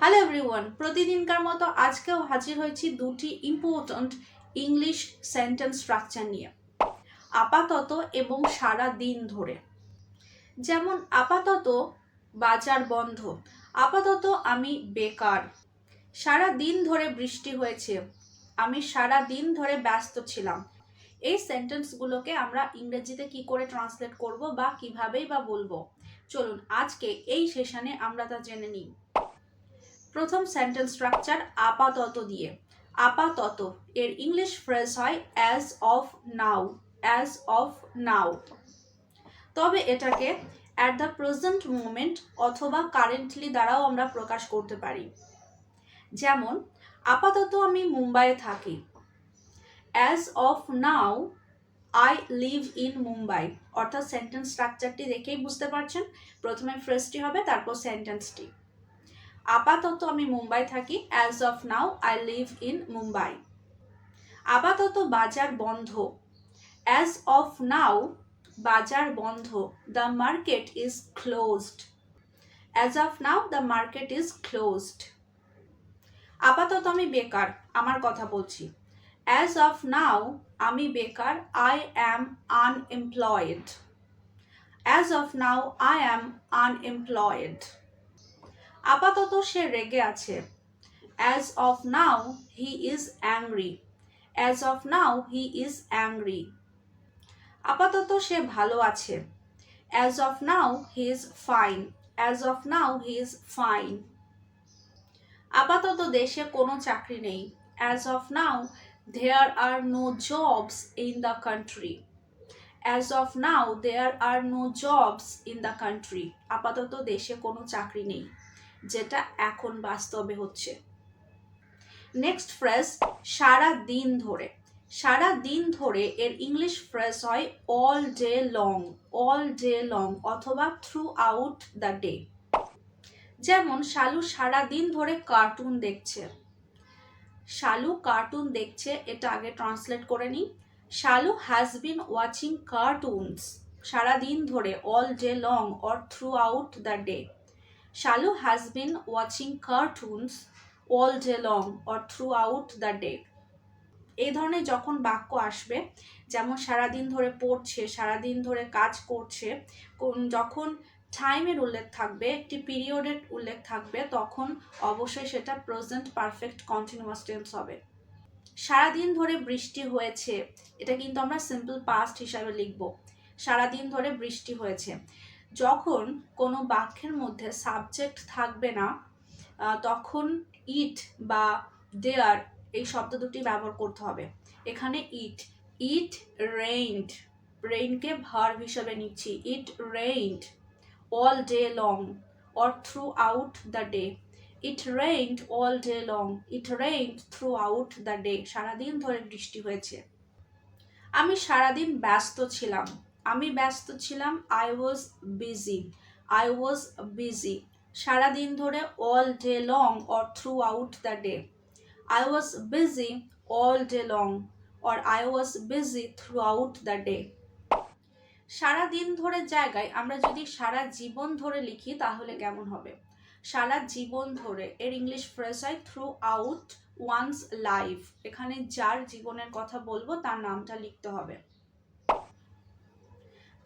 Hello everyone প্রতিদিনকার মতো আজকেও হাজির হয়েছি দুটি ইম্পর্ট্যান্ট ইংলিশ সেন্টেন্স স্ট্রাকচার নিয়ে। আপাতত এবং সারা দিন ধরে। যেমন, আপাতত বাজার বন্ধ, আপাতত আমি বেকার, সারা দিন ধরে বৃষ্টি হয়েছে, আমি সারা দিন ধরে ব্যস্ত ছিলাম। এই সেন্টেন্সগুলোকে আমরা ইংরেজিতে কি করে ট্রান্সলেট করব বা কিভাবেই বা বলব? চলুন, আজকে এই সেশনে আমরা তা জেনে নিই। প্রথম সেন্টেন্স স্ট্রাকচার আপাতত দিয়ে। আপাতত, এর ইংলিশ ফ্রেজ হয় as of now as of now তবে এটাকে অ্যাট দ্য প্রেজেন্ট মোমেন্ট অথবা কারেন্টলি দ্বারাও আমরা প্রকাশ করতে পারি। যেমন, আপাতত আমি মুম্বাইয়ে থাকি। As of now I live in Mumbai. অর্থাৎ সেন্টেন্স স্ট্রাকচারটি দেখেই বুঝতে পারছেন। প্রথমে ফ্রেজটি হবে, তারপর সেন্টেন্সটি আপাতত আমি মুম্বাই থাকি as of now I live in Mumbai. আপাতত বাজার বন্ধ। অ্যাজ অফ নাও বাজার বন্ধ। The market is closed as of now the market is closed আপাতত আমি বেকার, আমার কথা বলছি। অ্যাজ অফ নাও আমি বেকার I am unemployed as of now I am unemployed আপাতত সে রেগে আছে। As of now he is angry as of now he is angry আপাতত সে ভালো আছে। As of now he is fine as of now he is fine আপাতত দেশে কোনো চাকরি নেই। As of now there are no jobs in the country as of now there are no jobs in the country আপাতত দেশে কোনো চাকরি নেই। যেটা এখন বাস্তবে হচ্ছে। নেক্সট ফ্রেজ সারা দিন ধরে। সারা দিন ধরে এর ইংলিশ ফ্রেজ হয় all day long all day long অথবা থ্রু আউট দ্য ডে যেমন, শালু সারা দিন ধরে কার্টুন দেখছে। শালু কার্টুন দেখছে, এটা আগে ট্রান্সলেট করে নিই। Shalu has been watching cartoons সারা দিন ধরে all day long or throughout the day Shalu has been watching cartoons all day long or throughout the day এই ধরনের যখন বাক্য আসবে, যেমন সারাদিন ধরে পড়ছে, সারাদিন ধরে কাজ করছে যখন টাইমের উল্লেখ থাকবে, একটি পিরিয়ডের উল্লেখ থাকবে, তখন অবশ্যই সেটা প্রেজেন্ট পারফেক্ট কন্টিনিউয়াস টেন্স হবে। সারাদিন ধরে বৃষ্টি হয়েছে, এটা কিন্তু আমরা সিম্পল পাস্ট হিসাবে লিখব। সারাদিন ধরে বৃষ্টি হয়েছে যখন কোনো বাক্যের মধ্যে সাবজেক্ট থাকবে না তখন ইট বা দেয়ার এই শব্দ দুটি ব্যবহার করতে হবে। এখানে ইট ইট রেইনড রেইনকে ভার্ব হিসাবে নিচ্ছি। It rained all day long or throughout the day it rained all day long it rained throughout the day সারাদিন ধরে বৃষ্টি হয়েছে। আমি সারাদিন ব্যস্ত ছিলাম। আমি ব্যস্ত ছিলাম I was busy I was busy সারাদিন ধরে all day long or throughout the day I was busy all day long or I was busy throughout the day সারা দিন ধরে জায়গায় আমরা যদি সারা জীবন ধরে লিখি তাহলে কেমন হবে? সারা জীবন ধরে এর ইংলিশ ফ্রেজ হয় থ্রু আউট ওয়ান্স লাইফ এখানে যার জীবনের কথা বলব তার নামটা লিখতে হবে।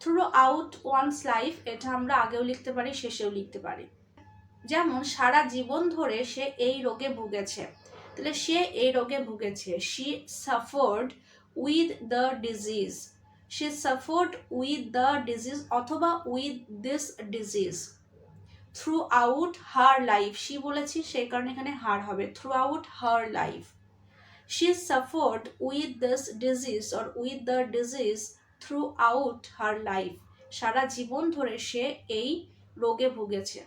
থ্রু আউট ওয়ান্স লাইফ এটা আমরা আগেও লিখতে পারি, শেষেও লিখতে পারি। যেমন, সারা জীবন ধরে সে এই রোগে ভুগেছে। তাহলে সে এই রোগে ভুগেছে। She suffered with the disease she suffered with the disease অথবা with this disease throughout her life she বলেছি, সেই কারণে এখানে হার হবে। Throughout her life she suffered with this disease or with the disease throughout her life সারা জীবন ধরে সে এই রোগে ভুগেছে।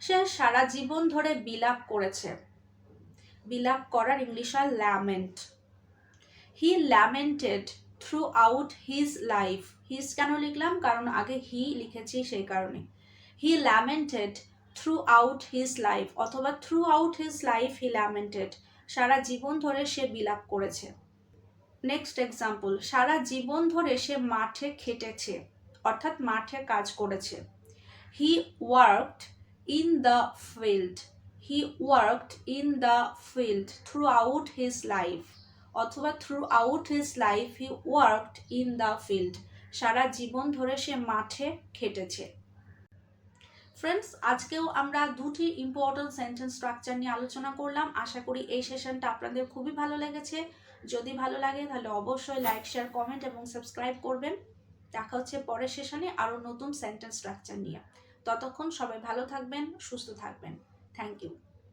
সে সারা জীবন ধরে বিলাপ করেছে। বিলাপ করার ইংলিশ হয় lament he lamented throughout his life his কেন লিখলাম? কারণ আগে হি লিখেছি সেই কারণে। He lamented throughout his life অথবা throughout his life he lamented সারা জীবন ধরে সে বিলাপ করেছে। নেক্সট এক্সাম্পল সারা জীবন ধরে সে মাঠে খেটেছে, অর্থাৎ মাঠে কাজ করেছে। He worked in the field he worked in the field throughout his life অথবা throughout his life he worked in the field সারা জীবন ধরে সে মাঠে খেটেছে। ফ্রেন্ডস আজকেও আমরা দুটি ইম্পর্টেন্ট সেন্টেন্স স্ট্রাকচার নিয়ে আলোচনা করলাম। আশা করি এই সেশনটা আপনাদের খুবই ভালো লেগেছে। যদি ভালো লাগে, তাহলে অবশ্যই লাইক শেয়ার কমেন্ট এবং সাবস্ক্রাইব করবেন। দেখা হচ্ছে পরের সেশনে আরও নতুন সেন্টেন্স স্ট্রাকচার নিয়ে। ততক্ষণ সবাই ভালো থাকবেন, সুস্থ থাকবেন। Thank you